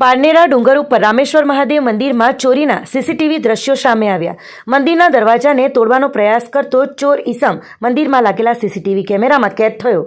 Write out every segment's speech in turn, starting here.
પારનેરા ડુંગર ઉપર રામેશ્વર મહાદેવ મંદિરમાં ચોરીના સીસીટીવી દ્રશ્યો સામે આવ્યા. મંદિરના દરવાજાને તોડવાનો પ્રયાસ કરતો ચોર ઈસમ મંદિરમાં લાગેલા સીસીટીવી કેમેરામાં કેદ થયો.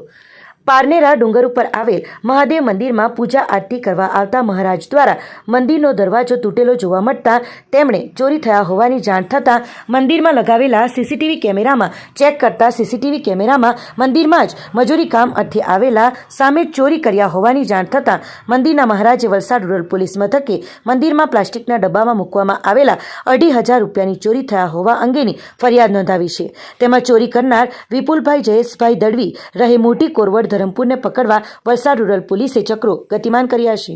પારનેરા ડુંગર ઉપર આવેલ મહાદેવ મંદિરમાં પૂજા આરતી કરવા આવતા મહારાજ દ્વારા મંદિરનો દરવાજો તૂટેલો જોવા મળતા તેમણે ચોરી થયા હોવાની જાણ થતાં મંદિરમાં લગાવેલા સીસીટીવી કેમેરામાં ચેક કરતા સીસીટીવી કેમેરામાં મંદિરમાં જ મજૂરી કામ અર્થે આવેલા સામે ચોરી કર્યા હોવાની જાણ થતાં મંદિરના મહારાજે વલસાડ રૂરલ પોલીસ મથકે મંદિરમાં પ્લાસ્ટિકના ડબ્બામાં મૂકવામાં આવેલા અઢી હજાર રૂપિયાની ચોરી થયા હોવા અંગેની ફરિયાદ નોંધાવી છે. તેમાં ચોરી કરનાર વિપુલભાઈ જયેશભાઈ દળવી રહે મોટી કોરવડ ધરમપુરને પકડવા વલસાડ રૂરલ પોલીસે ચક્રો ગતિમાન કર્યા છે.